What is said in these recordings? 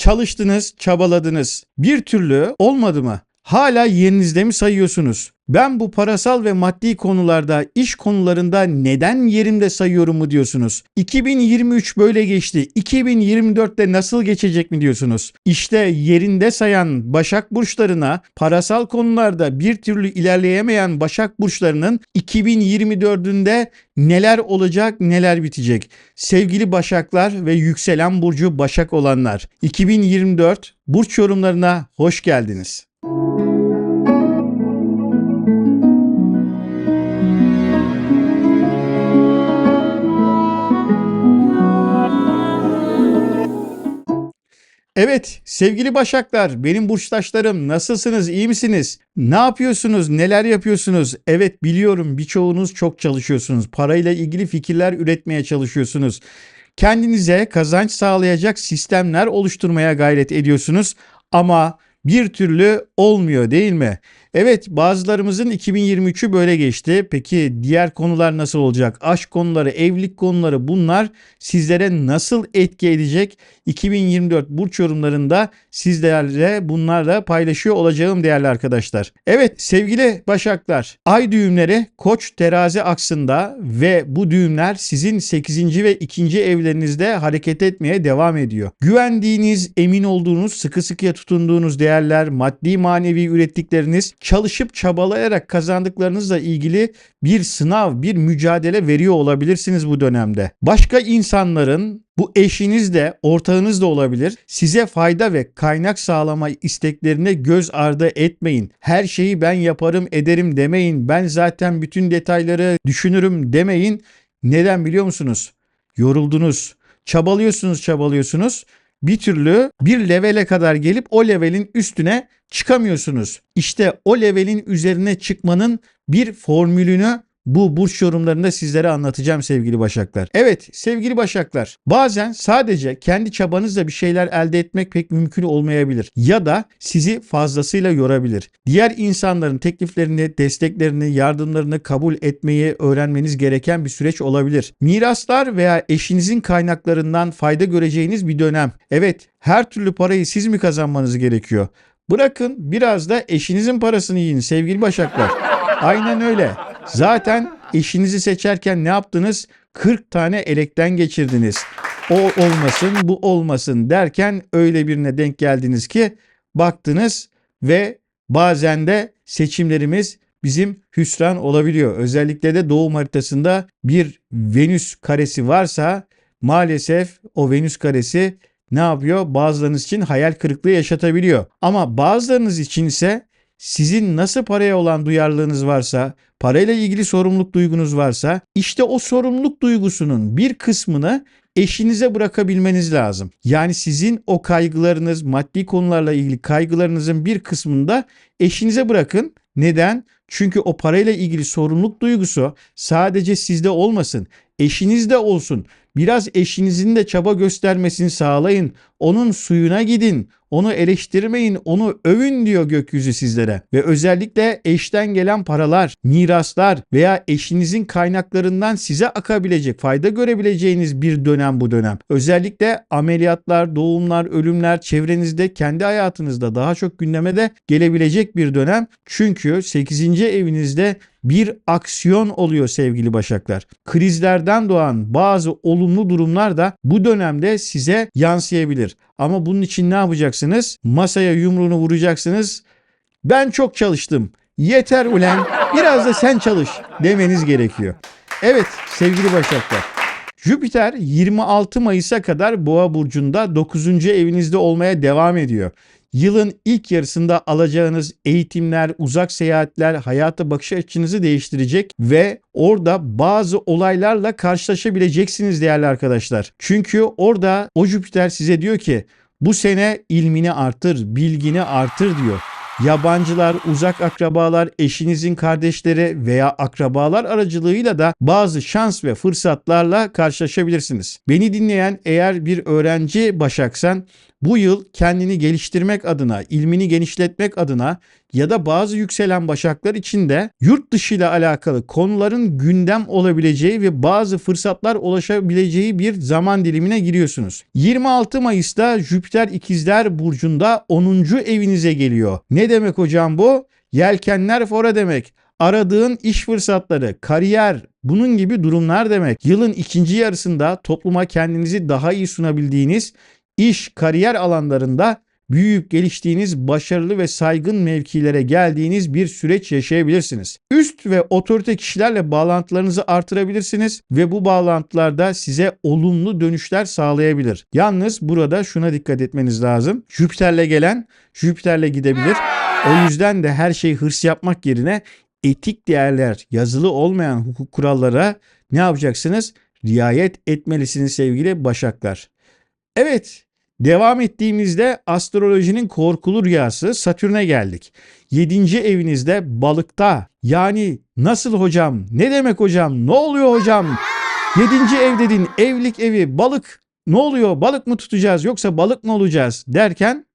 Çalıştınız, çabaladınız. Bir türlü olmadı mı? Hala yerinizde mi sayıyorsunuz? Ben bu parasal ve maddi konularda, iş konularında neden yerimde sayıyorum mu diyorsunuz? 2023 böyle geçti. 2024'te nasıl geçecek mi diyorsunuz? İşte yerinde sayan Başak burçlarına, parasal konularda bir türlü ilerleyemeyen Başak burçlarının 2024'ünde neler olacak, neler bitecek? Sevgili Başaklar ve yükselen burcu Başak olanlar, 2024 burç yorumlarına hoş geldiniz. Evet sevgili Başaklar benim burçtaşlarım nasılsınız iyi misiniz? Ne yapıyorsunuz neler yapıyorsunuz? Evet biliyorum birçoğunuz çok çalışıyorsunuz parayla ilgili fikirler üretmeye çalışıyorsunuz. Kendinize kazanç sağlayacak sistemler oluşturmaya gayret ediyorsunuz ama bir türlü olmuyor değil mi? Evet bazılarımızın 2023'ü böyle geçti. Peki diğer konular nasıl olacak? Aşk konuları, evlilik konuları bunlar sizlere nasıl etki edecek? 2024 burç yorumlarında sizlerle bunlarla paylaşıyor olacağım değerli arkadaşlar. Evet sevgili Başaklar, ay düğümleri Koç terazi aksında ve bu düğümler sizin 8. ve 2. evlerinizde hareket etmeye devam ediyor. Güvendiğiniz, emin olduğunuz, sıkı sıkıya tutunduğunuz değerler, maddi manevi ürettikleriniz, çalışıp çabalayarak kazandıklarınızla ilgili bir sınav, bir mücadele veriyor olabilirsiniz bu dönemde. Başka insanların bu eşiniz de ortağınız da olabilir. Size fayda ve kaynak sağlama isteklerine göz ardı etmeyin. Her şeyi ben yaparım ederim demeyin. Ben zaten bütün detayları düşünürüm demeyin. Neden biliyor musunuz? Yoruldunuz. Çabalıyorsunuz çabalıyorsunuz. Bir türlü bir levele kadar gelip o levelin üstüne çıkamıyorsunuz. İşte o levelin üzerine çıkmanın bir formülünü bu burç yorumlarında sizlere anlatacağım sevgili Başaklar. Evet sevgili Başaklar bazen sadece kendi çabanızla bir şeyler elde etmek pek mümkün olmayabilir. Ya da sizi fazlasıyla yorabilir. Diğer insanların tekliflerini, desteklerini, yardımlarını kabul etmeyi öğrenmeniz gereken bir süreç olabilir. Miraslar veya eşinizin kaynaklarından fayda göreceğiniz bir dönem. Evet her türlü parayı siz mi kazanmanız gerekiyor? Bırakın biraz da eşinizin parasını yiyin sevgili Başaklar. Aynen öyle. Zaten eşinizi seçerken ne yaptınız? 40 tane elekten geçirdiniz. O olmasın, bu olmasın derken öyle birine denk geldiniz ki baktınız ve bazen de seçimlerimiz bizim hüsran olabiliyor. Özellikle de doğum haritasında bir Venüs karesi varsa maalesef o Venüs karesi ne yapıyor? Bazılarınız için hayal kırıklığı yaşatabiliyor. Ama bazılarınız için ise sizin nasıl paraya olan duyarlılığınız varsa, parayla ilgili sorumluluk duygunuz varsa, işte o sorumluluk duygusunun bir kısmını eşinize bırakabilmeniz lazım. Yani sizin o kaygılarınız, maddi konularla ilgili kaygılarınızın bir kısmını da eşinize bırakın. Neden? Çünkü o parayla ilgili sorumluluk duygusu sadece sizde olmasın, eşinizde olsun. Biraz eşinizin de çaba göstermesini sağlayın. Onun suyuna gidin. Onu eleştirmeyin, onu övün diyor gökyüzü sizlere. Ve özellikle eşten gelen paralar, miraslar veya eşinizin kaynaklarından size akabilecek, fayda görebileceğiniz bir dönem bu dönem. Özellikle ameliyatlar, doğumlar, ölümler çevrenizde, kendi hayatınızda daha çok gündeme de gelebilecek bir dönem. Çünkü 8. evinizde bir aksiyon oluyor sevgili Başaklar. Krizlerden doğan bazı olumlu durumlar da bu dönemde size yansıyabilir. Ama bunun için ne yapacaksınız? Masaya yumruğunu vuracaksınız. Ben çok çalıştım. Yeter ulen biraz da sen çalış demeniz gerekiyor. Evet sevgili Başaklar. Jüpiter 26 Mayıs'a kadar Boğa burcunda 9. evinizde olmaya devam ediyor. Yılın ilk yarısında alacağınız eğitimler, uzak seyahatler hayata bakış açınızı değiştirecek ve orada bazı olaylarla karşılaşabileceksiniz değerli arkadaşlar. Çünkü orada o Jüpiter size diyor ki bu sene ilmini artır, bilgini artır diyor. Yabancılar, uzak akrabalar, eşinizin kardeşleri veya akrabalar aracılığıyla da bazı şans ve fırsatlarla karşılaşabilirsiniz. Beni dinleyen eğer bir öğrenci Başaksan Bu yıl kendini geliştirmek adına, ilmini genişletmek adına ya da bazı yükselen başaklar için de yurt dışı ile alakalı konuların gündem olabileceği ve bazı fırsatlar ulaşabileceği bir zaman dilimine giriyorsunuz. 26 Mayıs'ta Jüpiter İkizler Burcu'nda 10. evinize geliyor. Ne demek hocam bu? Yelkenler fora demek. Aradığın iş fırsatları, kariyer, bunun gibi durumlar demek. Yılın ikinci yarısında topluma kendinizi daha iyi sunabildiğiniz iş, kariyer alanlarında büyüyüp geliştiğiniz, başarılı ve saygın mevkilere geldiğiniz bir süreç yaşayabilirsiniz. Üst ve otorite kişilerle bağlantılarınızı artırabilirsiniz ve bu bağlantılarda size olumlu dönüşler sağlayabilir. Yalnız burada şuna dikkat etmeniz lazım. Jüpiter'le gelen Jüpiter'le gidebilir. O yüzden de her şeyi hırs yapmak yerine etik değerler, yazılı olmayan hukuk kurallara ne yapacaksınız? Riayet etmelisiniz sevgili başaklar. Evet, devam ettiğimizde astrolojinin korkulu rüyası Satürn'e geldik. 7. evinizde balıkta. Yani nasıl hocam? Ne demek hocam? Ne oluyor hocam? 7. ev dedin, evlilik evi, balık. Ne oluyor? Balık mı tutacağız yoksa balık mı olacağız derken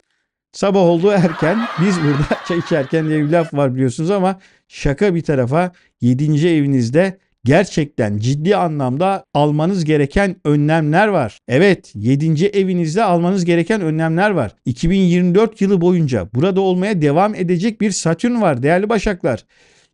Sabah oldu erken. Biz burada çay içerken diye bir laf var biliyorsunuz ama şaka bir tarafa 7. evinizde gerçekten ciddi anlamda almanız gereken önlemler var. Evet 7. evinizde almanız gereken önlemler var. 2024 yılı boyunca burada olmaya devam edecek bir Satürn var değerli başaklar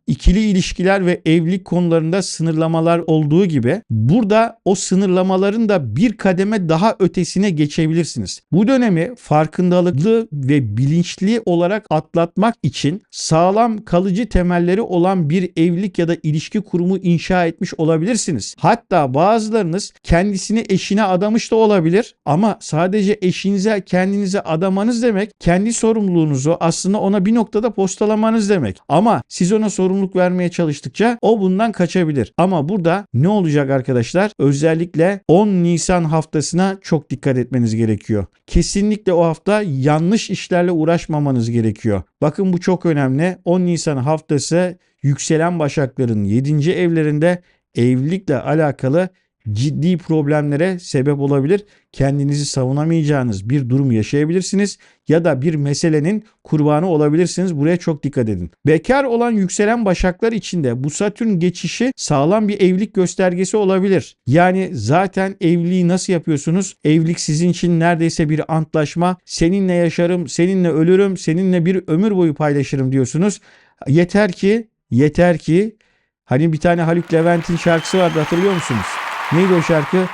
ikili ilişkiler ve evlilik konularında sınırlamalar olduğu gibi burada o sınırlamaların da bir kademe daha ötesine geçebilirsiniz. Bu dönemi farkındalıklı ve bilinçli olarak atlatmak için sağlam kalıcı temelleri olan bir evlilik ya da ilişki kurumu inşa etmiş olabilirsiniz. Hatta bazılarınız kendisini eşine adamış da olabilir ama sadece eşinize kendinize adamanız demek kendi sorumluluğunuzu aslında ona bir noktada postalamanız demek. Ama siz ona sorumluluk sorumluluk vermeye çalıştıkça o bundan kaçabilir. Ama burada ne olacak arkadaşlar? Özellikle 10 Nisan haftasına çok dikkat etmeniz gerekiyor. Kesinlikle o hafta yanlış işlerle uğraşmamanız gerekiyor. Bakın bu çok önemli. 10 Nisan haftası yükselen başakların 7. evlerinde evlilikle alakalı ciddi problemlere sebep olabilir. Kendinizi savunamayacağınız bir durum yaşayabilirsiniz ya da bir meselenin kurbanı olabilirsiniz. Buraya çok dikkat edin. Bekar olan yükselen başaklar içinde bu Satürn geçişi sağlam bir evlilik göstergesi olabilir. Yani zaten evliliği nasıl yapıyorsunuz? Evlilik sizin için neredeyse bir antlaşma. Seninle yaşarım, seninle ölürüm, seninle bir ömür boyu paylaşırım diyorsunuz. Yeter ki, yeter ki Hani bir tane Haluk Levent'in şarkısı vardı hatırlıyor musunuz? Neydi o şarkı?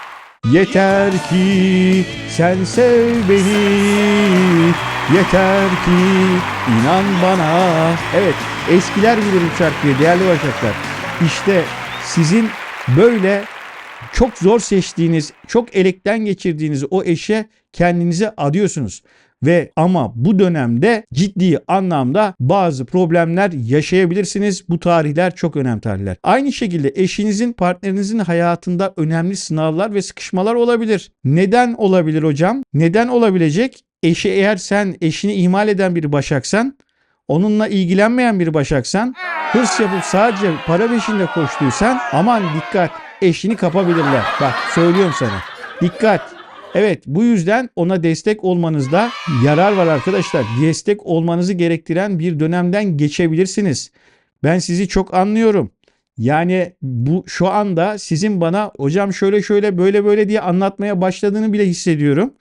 Yeter ki sen sev beni. Yeter ki inan bana. Evet eskiler bilir bu şarkıyı değerli başaklar. İşte sizin böyle çok zor seçtiğiniz, çok elekten geçirdiğiniz o eşe kendinizi adıyorsunuz ve ama bu dönemde ciddi anlamda bazı problemler yaşayabilirsiniz. Bu tarihler çok önemli tarihler. Aynı şekilde eşinizin, partnerinizin hayatında önemli sınavlar ve sıkışmalar olabilir. Neden olabilir hocam? Neden olabilecek? Eşi eğer sen eşini ihmal eden bir başaksan, onunla ilgilenmeyen bir başaksan, hırs yapıp sadece para peşinde koştuysan aman dikkat eşini kapabilirler. Bak söylüyorum sana. Dikkat Evet bu yüzden ona destek olmanızda yarar var arkadaşlar. Destek olmanızı gerektiren bir dönemden geçebilirsiniz. Ben sizi çok anlıyorum. Yani bu şu anda sizin bana hocam şöyle şöyle böyle böyle diye anlatmaya başladığını bile hissediyorum.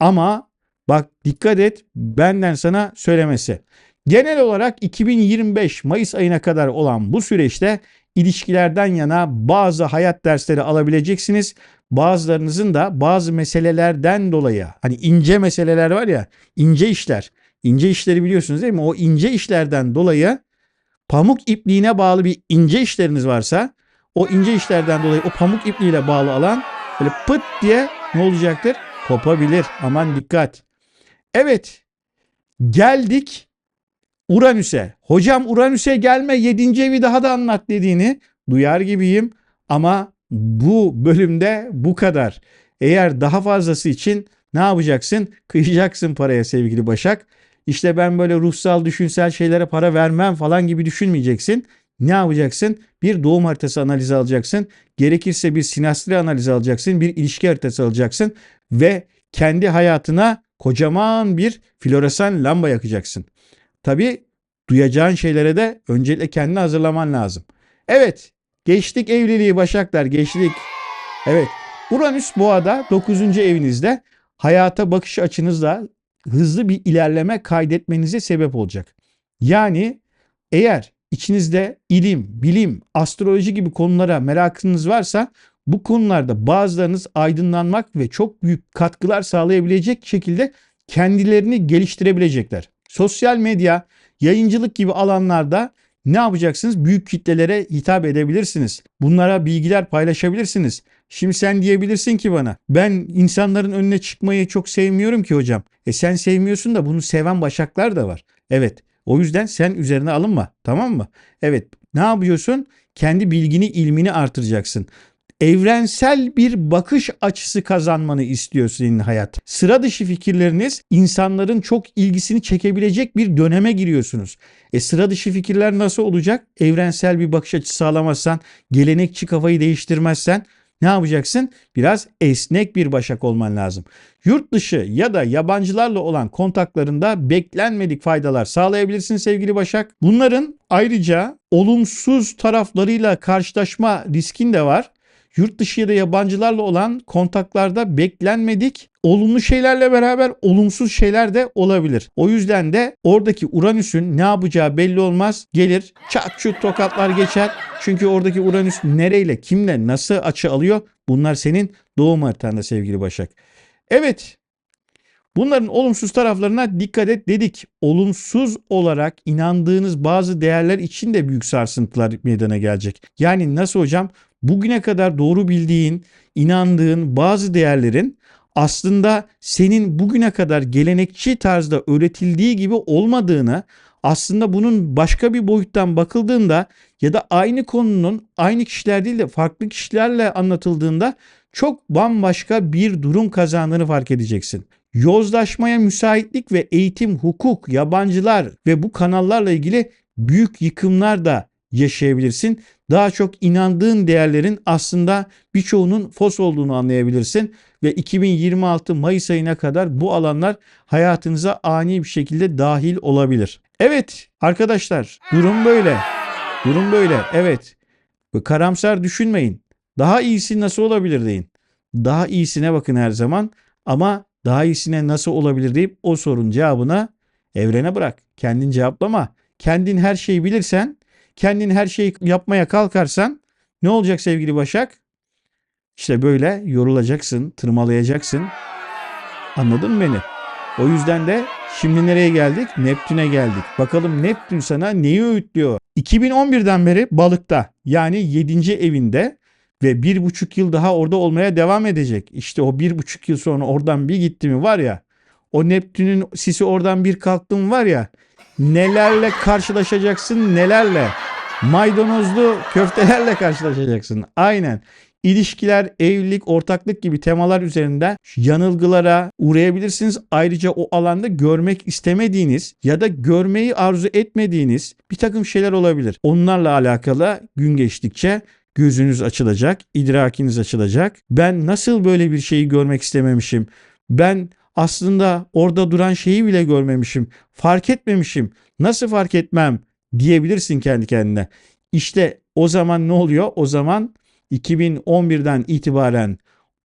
Ama bak dikkat et benden sana söylemesi. Genel olarak 2025 Mayıs ayına kadar olan bu süreçte ilişkilerden yana bazı hayat dersleri alabileceksiniz. Bazılarınızın da bazı meselelerden dolayı hani ince meseleler var ya ince işler. ince işleri biliyorsunuz değil mi? O ince işlerden dolayı pamuk ipliğine bağlı bir ince işleriniz varsa o ince işlerden dolayı o pamuk ipliğiyle bağlı alan böyle pıt diye ne olacaktır? Kopabilir. Aman dikkat. Evet. Geldik Uranüs'e. Hocam Uranüs'e gelme 7. evi daha da anlat dediğini duyar gibiyim ama bu bölümde bu kadar. Eğer daha fazlası için ne yapacaksın? Kıyacaksın paraya sevgili Başak. İşte ben böyle ruhsal, düşünsel şeylere para vermem falan gibi düşünmeyeceksin. Ne yapacaksın? Bir doğum haritası analizi alacaksın. Gerekirse bir sinastri analizi alacaksın. Bir ilişki haritası alacaksın. Ve kendi hayatına kocaman bir floresan lamba yakacaksın. Tabii duyacağın şeylere de öncelikle kendini hazırlaman lazım. Evet, geçtik evliliği Başaklar, geçtik. Evet, Uranüs Boğa'da 9. evinizde hayata bakış açınızda hızlı bir ilerleme kaydetmenize sebep olacak. Yani eğer içinizde ilim, bilim, astroloji gibi konulara merakınız varsa bu konularda bazılarınız aydınlanmak ve çok büyük katkılar sağlayabilecek şekilde kendilerini geliştirebilecekler. Sosyal medya, yayıncılık gibi alanlarda ne yapacaksınız? Büyük kitlelere hitap edebilirsiniz. Bunlara bilgiler paylaşabilirsiniz. Şimdi sen diyebilirsin ki bana ben insanların önüne çıkmayı çok sevmiyorum ki hocam. E sen sevmiyorsun da bunu seven başaklar da var. Evet o yüzden sen üzerine alınma tamam mı? Evet ne yapıyorsun? Kendi bilgini ilmini artıracaksın evrensel bir bakış açısı kazanmanı istiyor senin hayat. Sıra dışı fikirleriniz insanların çok ilgisini çekebilecek bir döneme giriyorsunuz. E sıra dışı fikirler nasıl olacak? Evrensel bir bakış açısı sağlamazsan, gelenekçi kafayı değiştirmezsen ne yapacaksın? Biraz esnek bir başak olman lazım. Yurt dışı ya da yabancılarla olan kontaklarında beklenmedik faydalar sağlayabilirsin sevgili Başak. Bunların ayrıca olumsuz taraflarıyla karşılaşma riskin de var yurt dışı ya da yabancılarla olan kontaklarda beklenmedik olumlu şeylerle beraber olumsuz şeyler de olabilir. O yüzden de oradaki Uranüs'ün ne yapacağı belli olmaz. Gelir çat çut tokatlar geçer. Çünkü oradaki Uranüs nereyle, kimle, nasıl açı alıyor? Bunlar senin doğum haritanda sevgili Başak. Evet Bunların olumsuz taraflarına dikkat et dedik. Olumsuz olarak inandığınız bazı değerler için de büyük sarsıntılar meydana gelecek. Yani nasıl hocam? Bugüne kadar doğru bildiğin, inandığın bazı değerlerin aslında senin bugüne kadar gelenekçi tarzda öğretildiği gibi olmadığını, aslında bunun başka bir boyuttan bakıldığında ya da aynı konunun aynı kişiler değil de farklı kişilerle anlatıldığında çok bambaşka bir durum kazandığını fark edeceksin. Yozlaşmaya müsaitlik ve eğitim, hukuk, yabancılar ve bu kanallarla ilgili büyük yıkımlar da yaşayabilirsin daha çok inandığın değerlerin aslında birçoğunun fos olduğunu anlayabilirsin ve 2026 Mayıs ayına kadar bu alanlar hayatınıza ani bir şekilde dahil olabilir. Evet arkadaşlar durum böyle. Durum böyle. Evet. Karamsar düşünmeyin. Daha iyisi nasıl olabilir deyin. Daha iyisine bakın her zaman ama daha iyisine nasıl olabilir deyip o sorunun cevabını evrene bırak. Kendin cevaplama. Kendin her şeyi bilirsen kendin her şeyi yapmaya kalkarsan ne olacak sevgili Başak? İşte böyle yorulacaksın, tırmalayacaksın. Anladın mı beni? O yüzden de şimdi nereye geldik? Neptün'e geldik. Bakalım Neptün sana neyi öğütlüyor? 2011'den beri balıkta yani 7. evinde ve bir buçuk yıl daha orada olmaya devam edecek. İşte o bir buçuk yıl sonra oradan bir gitti mi var ya o Neptün'ün sisi oradan bir kalktı mı var ya nelerle karşılaşacaksın nelerle. Maydanozlu köftelerle karşılaşacaksın. Aynen. İlişkiler, evlilik, ortaklık gibi temalar üzerinde yanılgılara uğrayabilirsiniz. Ayrıca o alanda görmek istemediğiniz ya da görmeyi arzu etmediğiniz bir takım şeyler olabilir. Onlarla alakalı gün geçtikçe gözünüz açılacak, idrakiniz açılacak. Ben nasıl böyle bir şeyi görmek istememişim? Ben aslında orada duran şeyi bile görmemişim. Fark etmemişim. Nasıl fark etmem diyebilirsin kendi kendine. İşte o zaman ne oluyor? O zaman 2011'den itibaren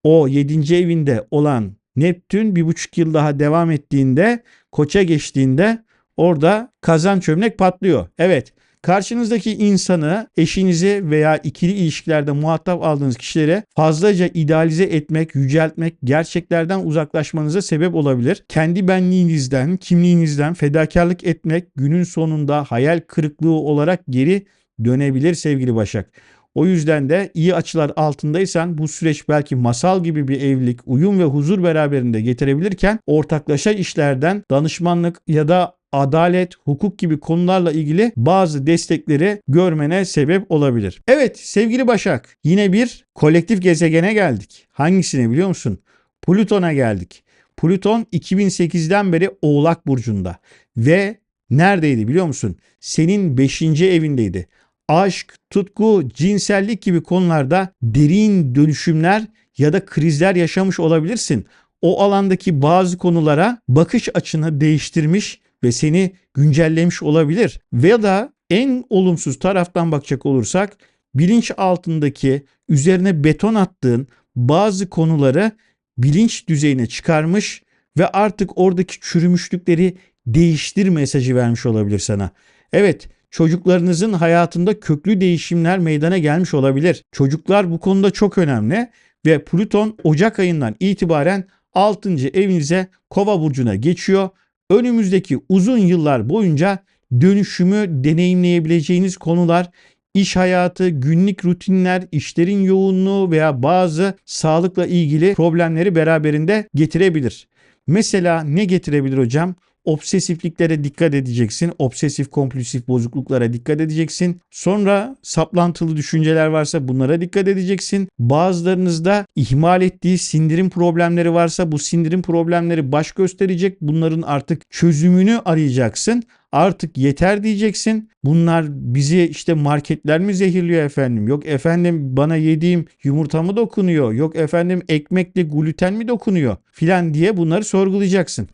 o 7. evinde olan Neptün bir buçuk yıl daha devam ettiğinde koça geçtiğinde orada kazan çömlek patlıyor. Evet Karşınızdaki insanı, eşinizi veya ikili ilişkilerde muhatap aldığınız kişilere fazlaca idealize etmek, yüceltmek gerçeklerden uzaklaşmanıza sebep olabilir. Kendi benliğinizden, kimliğinizden fedakarlık etmek günün sonunda hayal kırıklığı olarak geri dönebilir sevgili Başak. O yüzden de iyi açılar altındaysan bu süreç belki masal gibi bir evlilik, uyum ve huzur beraberinde getirebilirken ortaklaşa işlerden danışmanlık ya da adalet, hukuk gibi konularla ilgili bazı destekleri görmene sebep olabilir. Evet sevgili Başak yine bir kolektif gezegene geldik. Hangisine biliyor musun? Plüton'a geldik. Plüton 2008'den beri Oğlak Burcu'nda ve neredeydi biliyor musun? Senin 5. evindeydi. Aşk, tutku, cinsellik gibi konularda derin dönüşümler ya da krizler yaşamış olabilirsin. o alandaki bazı konulara bakış açını değiştirmiş ve seni güncellemiş olabilir. Veya da en olumsuz taraftan bakacak olursak bilinç altındaki üzerine beton attığın bazı konuları bilinç düzeyine çıkarmış ve artık oradaki çürümüşlükleri değiştir mesajı vermiş olabilir sana. Evet, çocuklarınızın hayatında köklü değişimler meydana gelmiş olabilir. Çocuklar bu konuda çok önemli ve Plüton Ocak ayından itibaren 6. evinize Kova burcuna geçiyor. Önümüzdeki uzun yıllar boyunca dönüşümü deneyimleyebileceğiniz konular iş hayatı, günlük rutinler, işlerin yoğunluğu veya bazı sağlıkla ilgili problemleri beraberinde getirebilir. Mesela ne getirebilir hocam? Obsesifliklere dikkat edeceksin. Obsesif kompulsif bozukluklara dikkat edeceksin. Sonra saplantılı düşünceler varsa bunlara dikkat edeceksin. Bazılarınızda ihmal ettiği sindirim problemleri varsa bu sindirim problemleri baş gösterecek. Bunların artık çözümünü arayacaksın. Artık yeter diyeceksin. Bunlar bizi işte marketler mi zehirliyor efendim? Yok efendim bana yediğim yumurta mı dokunuyor? Yok efendim ekmekle gluten mi dokunuyor? Filan diye bunları sorgulayacaksın.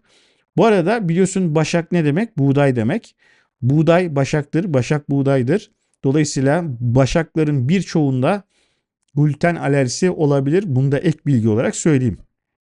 Bu arada biliyorsun başak ne demek? Buğday demek. Buğday başaktır, başak buğdaydır. Dolayısıyla başakların birçoğunda gluten alerjisi olabilir. Bunu da ek bilgi olarak söyleyeyim.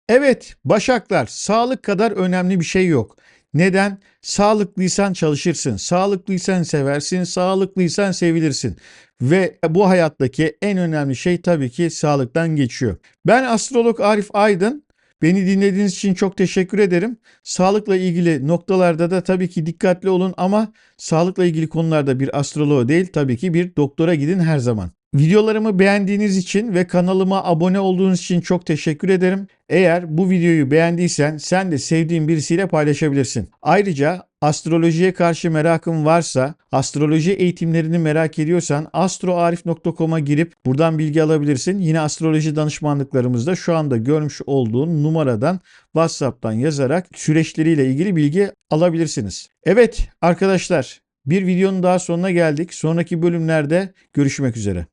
Evet, başaklar sağlık kadar önemli bir şey yok. Neden? Sağlıklıysan çalışırsın, sağlıklıysan seversin, sağlıklıysan sevilirsin. Ve bu hayattaki en önemli şey tabii ki sağlıktan geçiyor. Ben astrolog Arif Aydın. Beni dinlediğiniz için çok teşekkür ederim. Sağlıkla ilgili noktalarda da tabii ki dikkatli olun ama sağlıkla ilgili konularda bir astroloğa değil tabii ki bir doktora gidin her zaman. Videolarımı beğendiğiniz için ve kanalıma abone olduğunuz için çok teşekkür ederim. Eğer bu videoyu beğendiysen sen de sevdiğin birisiyle paylaşabilirsin. Ayrıca astrolojiye karşı merakın varsa, astroloji eğitimlerini merak ediyorsan astroarif.com'a girip buradan bilgi alabilirsin. Yine astroloji danışmanlıklarımızda şu anda görmüş olduğun numaradan WhatsApp'tan yazarak süreçleriyle ilgili bilgi alabilirsiniz. Evet arkadaşlar bir videonun daha sonuna geldik. Sonraki bölümlerde görüşmek üzere.